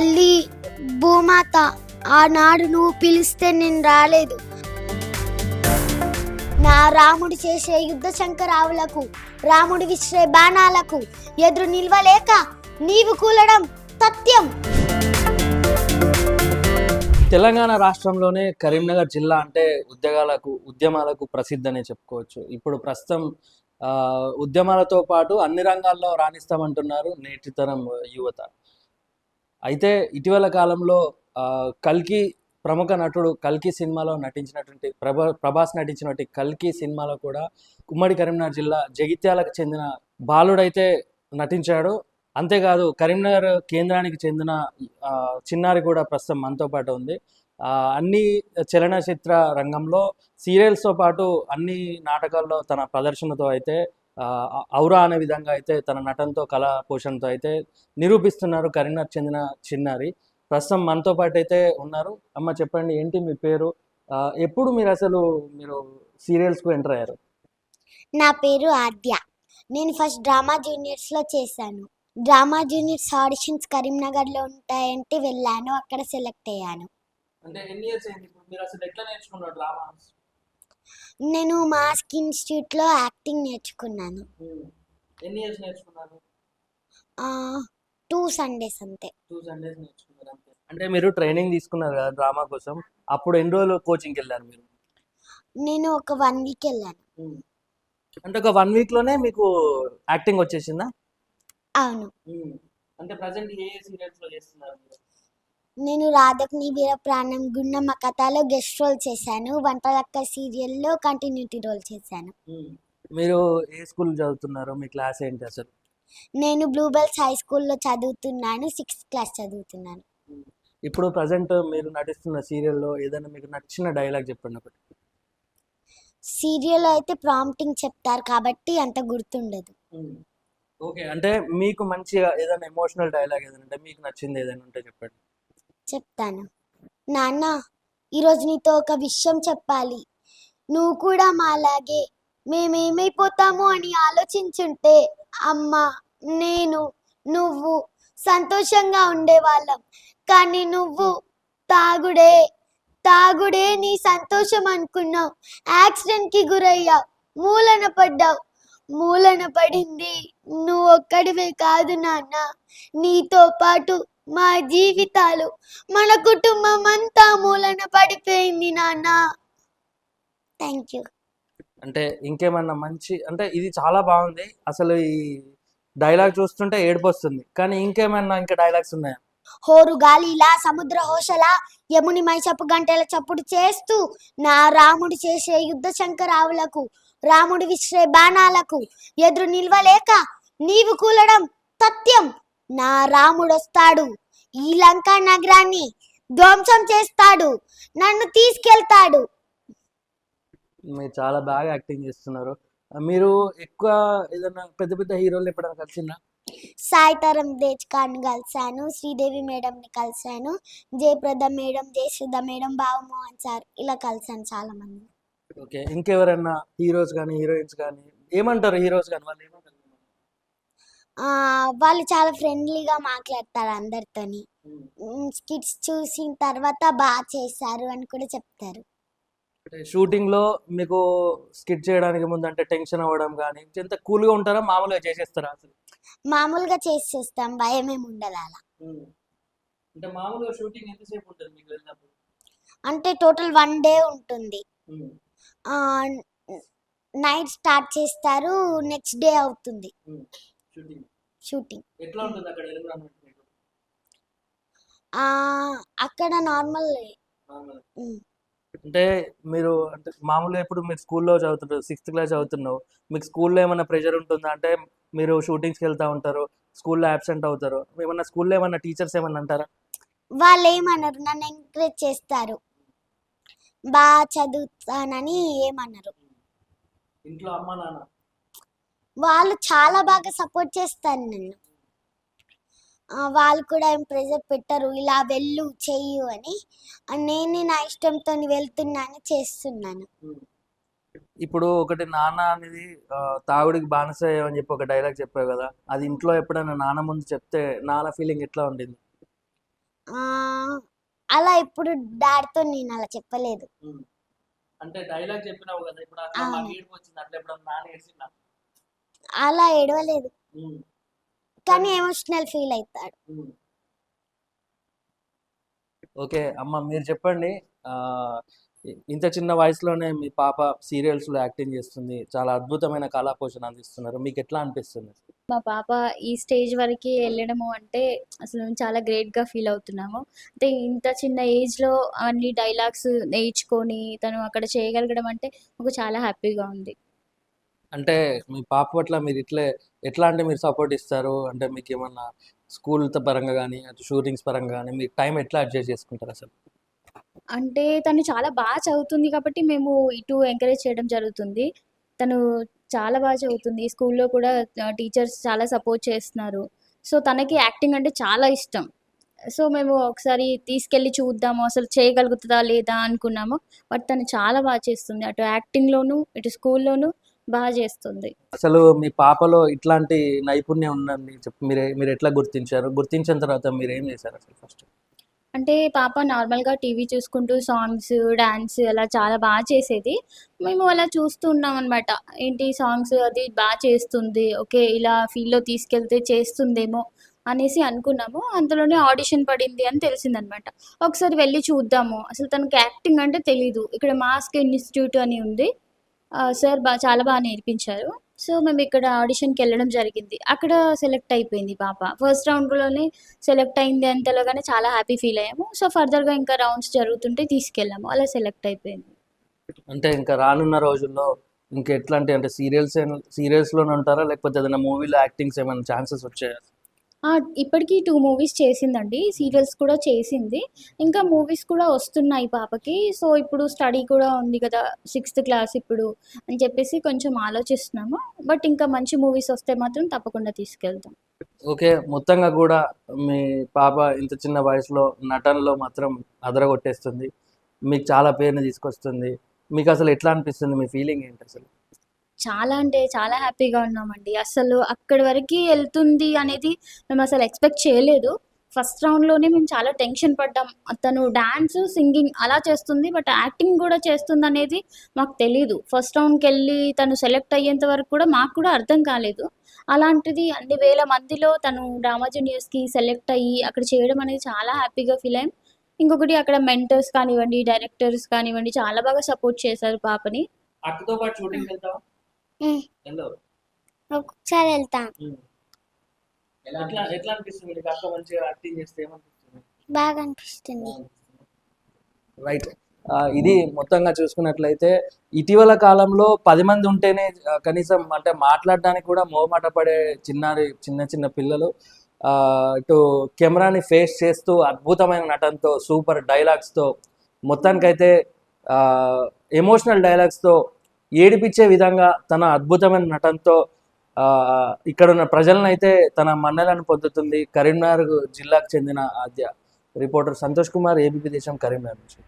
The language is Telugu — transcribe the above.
తల్లి భూమాత ఆనాడు నువ్వు పిలిస్తే నేను రాలేదు. నా రాముడు చేసే యుద్ధ శంకరావులకు రాముడు విసిరే బాణాలకు ఎదురు నిల్వలేక నీవు కూలడం సత్యం తెలంగాణ రాష్ట్రంలోనే కరీంనగర్ జిల్లా అంటే ఉద్యోగాలకు ఉద్యమాలకు ప్రసిద్ధనే చెప్పుకోవచ్చు. ఇప్పుడు ప్రస్తుతం ఉద్యమాలతో పాటు అన్ని రంగాల్లో రాణిస్తామంటున్నారు నేటితరం యువత. అయితే ఇటీవల కాలంలో కల్కి ప్రముఖ నటుడు కల్కి సినిమాలో నటించినటువంటి ప్రభా ప్రభాస్ నటించినటువంటి కల్కి సినిమాలో కూడా ఉమ్మడి కరీంనగర్ జిల్లా జగిత్యాలకు చెందిన బాలుడైతే నటించాడు. అంతేకాదు కరీంనగర్ కేంద్రానికి చెందిన చిన్నారి కూడా ప్రస్తుతం మనతో పాటు ఉంది. అన్ని చలనచిత్ర రంగంలో సీరియల్స్తో పాటు అన్ని నాటకాల్లో తన ప్రదర్శనతో అయితే ఔరా అనే విధంగా అయితే తన నటనతో కళా పోషణతో అయితే నిరూపిస్తున్నారు కరీంనగర్ చెందిన చిన్నారి. ప్రస్తుతం మనతో పాటు అయితే ఉన్నారు. అమ్మ చెప్పండి ఏంటి మీ పేరు? ఎప్పుడు మీరు అసలు మీరు సీరియల్స్కు ఎంటర్ అయ్యారు? నా పేరు ఆద్య. నేను ఫస్ట్ డ్రామా జూనియర్స్లో చేశాను. డ్రామా జూనియర్స్ ఆడిషన్స్ కరీంనగర్లో ఉంటాయంటే వెళ్ళాను అక్కడ సెలెక్ట్ అయ్యాను. అంటే ఎన్ని ఇయర్స్ అయింది? ఇప్పుడు మీరు అసలు ఎట్లా నేర్చుకున్నారు డ్రామా నేను మాస్క్ ఇన్స్టిట్యూట్లో యాక్టింగ్ నేర్చుకున్నాను. ఎన్ని ఇయర్స్ నేర్చుకున్నారు? టూ సండేస్ అంతే. టూ సండేస్ నేర్చుకున్నారు అంతే. అంటే మీరు ట్రైనింగ్ తీసుకున్నారు కదా డ్రామా కోసం అప్పుడు ఎన్ని రోజులు కోచింగ్కి వెళ్ళారు మీరు? నేను ఒక వన్ వీక్ వెళ్ళాను. అంటే ఒక వన్ వీక్లోనే మీకు యాక్టింగ్ వచ్చేసిందా? అవును. అంటే ప్రజెంట్ ఏ సీరియల్స్లో చేస్తున్నారు మీరు? నేను రాధక్ని వీర ప్రాణం గుండమ్మ కథలో గెస్ట్ రోల్ చేశాను. వంటలక్క సీరియల్లో కంటిన్యూటీ రోల్ చేశాను. మీరు ఏ స్కూల్ చదువుతున్నారు? మీ క్లాస్ ఏంటి అసలు? నేను బ్లూబెల్స్ హై స్కూల్లో చదువుతున్నాను. సిక్స్త్ క్లాస్ చదువుతున్నాను. ఇప్పుడు ప్రజెంట్ మీరు నటిస్తున్న సీరియల్లో ఏదైనా మీకు నచ్చిన డైలాగ్ చెప్పండి ఒకటి. సీరియల్ అయితే ప్రాంప్టింగ్ చెప్తారు కాబట్టి అంత గుర్తుండదు. ఓకే. అంటే మీకు మంచిగా ఏదైనా ఎమోషనల్ డైలాగ్ ఏదైనా అంటే మీకు నచ్చింది ఏదైనా ఉంటే చెప్పండి. చెప్తాను. నాన్న ఈరోజు నీతో ఒక విషయం చెప్పాలి. నువ్వు కూడా మాలాగే మేమేమైపోతాము అని ఆలోచించుంటే అమ్మ నేను నువ్వు సంతోషంగా ఉండేవాళ్ళం. కానీ నువ్వు తాగుడే తాగుడే నీ సంతోషం అనుకున్నావు. యాక్సిడెంట్కి గురయ్యావు. మూలన పడ్డావు. మూలన పడింది నువ్వు ఒక్కడివే కాదు నాన్న. నీతో పాటు మా జీవితాలు మన కుటుంబం అంతా మూలన పడిపోయింది నాన్న. థ్యాంక్ యూ అంటే ఇంకేమన్నా మంచి అంటే ఇది చాలా బాగుంది. అసలు ఈ డైలాగ్ చూస్తుంటే ఏడుపు వస్తుంది కానీ ఇంకేమన్నా ఇంకా డైలాగ్స్ ఉన్నాయా? హోరు గాలిలా సముద్ర హోషలా యముని మైసపు గంటల చప్పుడు చేస్తూ నా రాముడు చేసే యుద్ధ శంకరావులకు రాముడు విసిరే బాణాలకు ఎదురు నిల్వలేక నీవు కూలడం సత్యం నా రాముడొస్తాడు. ఈ లంకా నగరాన్ని ధ్వంసం చేస్తాడు. నన్ను తీసుకెళ్తాడు. మీరు చాలా బాగా యాక్టింగ్ చేస్తున్నారు. మీరు ఎక్కువ ఏదైనా పెద్ద పెద్ద హీరోలు ఎప్పుడైనా కలిసిందా సాయితరం దేచ్కాన్ని కలిశాను. శ్రీదేవి మేడంని కలిశాను. Jayaprada madam Jayasudha madam Babu Mohan sir ఇలా కలిశాను చాలా మంది. ఓకే. ఇంకెవరైనా హీరోస్ కానీ హీరోయిన్స్ కానీ ఏమంటారు హీరోస్ కానీ వాళ్ళు ఏమంటారు వాళ్ళు చాలా ఫ్రెండ్లీగా మాట్లాడతారు అందరితోని. స్కిట్స్ చూసిన తర్వాత బాగా చేశారు అని కూడా చెప్తారు. షూటింగ్లో మీకు స్కిట్ చేయడానికి ముందు అంటే టెన్షన్ అవ్వడం కానీ ఎంత కూల్గా ఉంటారా? మామూలుగా చేసేస్తారా అసలు? మామూలుగా చేసేస్తాం భయం ఏమి ఉండదు అలా. అంటే మామూలుగా షూటింగ్ ఎంతసేపు ఉంటుంది మీకు వెళ్ళినప్పుడు? అంటే టోటల్ వన్ డే ఉంటుంది. నైట్ స్టార్ట్ చేస్తారు నెక్స్ట్ డే అవుతుంది. Shooting shooting. ఎట్లా ఉంటుంది అక్కడ అక్కడ నార్మల్ అంటే మీరు అంటే మామూలుగా ఇప్పుడు మీరు స్కూల్లో చదువుతుంటారు సిక్స్త్ క్లాస్ చదువుతున్నావు మీకు స్కూల్లో ఏమైనా ప్రెషర్ ఉంటుందా? అంటే మీరు షూటింగ్స్కి వెళ్తా ఉంటారు స్కూల్లో అబ్సెంట్ అవుతారు ఏమన్నా స్కూల్లో ఏమన్నా టీచర్స్ ఏమన్నా అంటారా? వాళ్ళు ఏమన్నారు నన్ను ఎంకరేజ్ చేస్తారు. బాగా చదువుతానని ఏమన్నారు ఇంట్లో అమ్మ నాన్న? వాళ్ళు చాలా బాగా సపోర్ట్ చేస్తారు నన్ను. వాళ్ళు కూడా ఏం ప్రెజర్ పెట్టరు. ఇలా వెళ్ళు చెయ్యు అని. నేనే నా ఇష్టంతో వెళ్తున్నాను చేస్తున్నాను. ఇప్పుడు ఒకటి నాన్న అనేది తాగుడికి బానిస అని చెప్పి ఒక డైలాగ్ చెప్పావు కదా. అది ఇంట్లో ఎప్పుడైనా నాన్న ముందు చెప్తే నాన్న ఫీలింగ్ ఎట్లా ఉండింది? అలా ఇప్పుడు డాడీతో నేను అలా చెప్పలేదు. అంటే డైలాగ్ చెప్పినావు కదా ఇప్పుడు అట్లా వచ్చింది అట్లా ఎప్పుడు నాన్న అలా ఏడవలేదు. కానీ ఎమోషనల్ ఫీల్ అవుతాడు ఓకే అమ్మ మీరు చెప్పండి. ఆ, ఇంత చిన్న వయసులోనే మీ పాప సీరియల్స్లో యాక్టింగ్ చేస్తుంది. చాలా అద్భుతమైన కళా పోషణ అందిస్తున్నారు. మీకు ఎట్లా అనిపిస్తుంది? మా పాప ఈ స్టేజ్ వరకు వెళ్ళడము అంటే అసలు మేము చాలా గ్రేట్గా ఫీల్ అవుతున్నాము. అంటే ఇంత చిన్న ఏజ్లో అన్ని డైలాగ్స్ నేర్చుకొని తను అక్కడ చేయగలగడం అంటే మాకు చాలా హ్యాపీగా ఉంది. అంటే మీ పాప పట్ల మీరు ఇట్లే ఎట్లా అంటే మీరు సపోర్ట్ ఇస్తారు? అంటే మీకు ఏమన్నా స్కూల్ పరంగా కానీ అటు షూటింగ్స్ పరంగా కానీ మీరు టైం ఎట్లా అడ్జస్ట్ చేసుకుంటారు అసలు? అంటే తను చాలా బాగా చదువుతుంది కాబట్టి మేము ఇటు ఎంకరేజ్ చేయడం జరుగుతుంది. తను చాలా బాగా చదువుతుంది. స్కూల్లో కూడా టీచర్స్ చాలా సపోర్ట్ చేస్తున్నారు. సో తనకి యాక్టింగ్ అంటే చాలా ఇష్టం. సో మేము ఒకసారి తీసుకెళ్ళి చూద్దాము అసలు చేయగలుగుతుందా లేదా అనుకున్నాము. బట్ తను చాలా బాగా చేస్తుంది. అటు యాక్టింగ్లోను ఇటు స్కూల్లోను బాగా చేస్తుంది. అసలు మీ పాపలో ఇట్లాంటి నైపుణ్యం ఉందండి. చెప్పి మీరు మీరు ఎట్లా గుర్తించారు? గుర్తించిన తర్వాత మీరు ఏం చేశారు అసలు ఫస్ట్? అంటే పాప నార్మల్గా టీవీ చూసుకుంటూ సాంగ్స్ డాన్స్ అలా చాలా బాగా చేసేది. మేము అలా చూస్తూ ఉన్నాం అనమాట ఏంటి సాంగ్స్ అది బాగా చేస్తుంది ఓకే ఇలా ఫీల్డ్లో తీసుకెళ్తే చేస్తుందేమో అనేసి అనుకున్నాము. అంతలోనే ఆడిషన్ పడింది అని తెలిసిందనమాట ఒకసారి వెళ్ళి చూద్దాము. అసలు తనకి యాక్టింగ్ అంటే తెలీదు. ఇక్కడ మాస్క్ ఇన్స్టిట్యూట్ అని ఉంది. సార్ బా చాలా బాగా నేర్పించారు. సో మేము ఇక్కడ ఆడిషన్కి వెళ్ళడం జరిగింది. అక్కడ సెలెక్ట్ అయిపోయింది పాప. ఫస్ట్ రౌండ్లోనే సెలెక్ట్ అయింది అంతలోగానే చాలా హ్యాపీ ఫీల్ అయ్యాము. సో ఫర్దర్గా ఇంకా రౌండ్స్ జరుగుతుంటే తీసుకెళ్ళాము. అలా సెలెక్ట్ అయిపోయింది. అంటే ఇంకా రానున్న రోజుల్లో ఇంకా ఎట్లాంటి అంటే సీరియల్స్ సీరియల్స్లోనే ఉంటారా? లేకపోతే ఏదైనా మూవీలో యాక్టింగ్స్ ఏమైనా ఛాన్సెస్ వచ్చాయా? ఇప్పటికీ టూ మూవీస్ చేసిందండి. సీరియల్స్ కూడా చేసింది. ఇంకా మూవీస్ కూడా వస్తున్నాయి పాపకి. సో ఇప్పుడు స్టడీ కూడా ఉంది కదా సిక్స్త్ క్లాస్ ఇప్పుడు అని చెప్పేసి కొంచెం ఆలోచిస్తున్నాము. బట్ ఇంకా మంచి మూవీస్ వస్తే మాత్రం తప్పకుండా తీసుకెళ్తాం. ఓకే మొత్తంగా కూడా మీ పాప ఇంత చిన్న వయసులో నటనలో మాత్రం అదరగొట్టేస్తుంది. మీకు చాలా పేరుని తీసుకొస్తుంది. మీకు అసలు ఎట్లా అనిపిస్తుంది? మీ ఫీలింగ్ ఏంటి అసలు? చాలా అంటే చాలా హ్యాపీగా ఉన్నామండి. అసలు అక్కడి వరకు వెళ్తుంది అనేది మేము అసలు ఎక్స్పెక్ట్ చేయలేదు. ఫస్ట్ రౌండ్లోనే మేము చాలా టెన్షన్ పడ్డాం. తను డాన్స్ సింగింగ్ అలా చేస్తుంది బట్ యాక్టింగ్ కూడా చేస్తుంది అనేది మాకు తెలియదు ఫస్ట్ రౌండ్కి వెళ్ళి తను సెలెక్ట్ అయ్యేంత వరకు కూడా మాకు కూడా అర్థం కాలేదు. అలాంటిది అన్ని వేల మందిలో తను డ్రామా జూనియర్స్కి సెలెక్ట్ అయ్యి అక్కడ చేయడం అనేది చాలా హ్యాపీగా ఫీల్ అయ్యాం. ఇంకొకటి అక్కడ మెంటర్స్ కానివ్వండి డైరెక్టర్స్ కానివ్వండి చాలా బాగా సపోర్ట్ చేశారు పాపని. అక్కతో పాటు షూటింగ్ వెళ్తావా? ఒక్కొక్కసారి వెళ్తాను ఎట్లా ఎట్లా అనిపిస్తుంది నీకు? అక్క మంచిగా యాక్టింగ్ చేస్తే ఏమనిపిస్తుంది? బాగా అనిపిస్తుంది. రైట్ ఇది మొత్తంగా చూసుకున్నట్లయితే ఇటీవల కాలంలో పది మంది ఉంటేనే కనీసం అంటే మాట్లాడడానికి కూడా మోమాట పడే చిన్నారి చిన్న చిన్న పిల్లలు ఆ, ఇటు కెమెరాని ఫేస్ చేస్తూ అద్భుతమైన నటనతో సూపర్ డైలాగ్స్తో మొత్తానికైతే ఎమోషనల్ డైలాగ్స్తో ఏడిపించే విధంగా తన అద్భుతమైన నటనతో ఆ, ఇక్కడ ఉన్న ప్రజలనైతే తన మన్నలను పొందుతుంది. కరీంనగర్ జిల్లాకు చెందిన ఆద్య. రిపోర్టర్ సంతోష్ కుమార్ ఏబీపీ దేశం కరీంనగర్ నుంచి.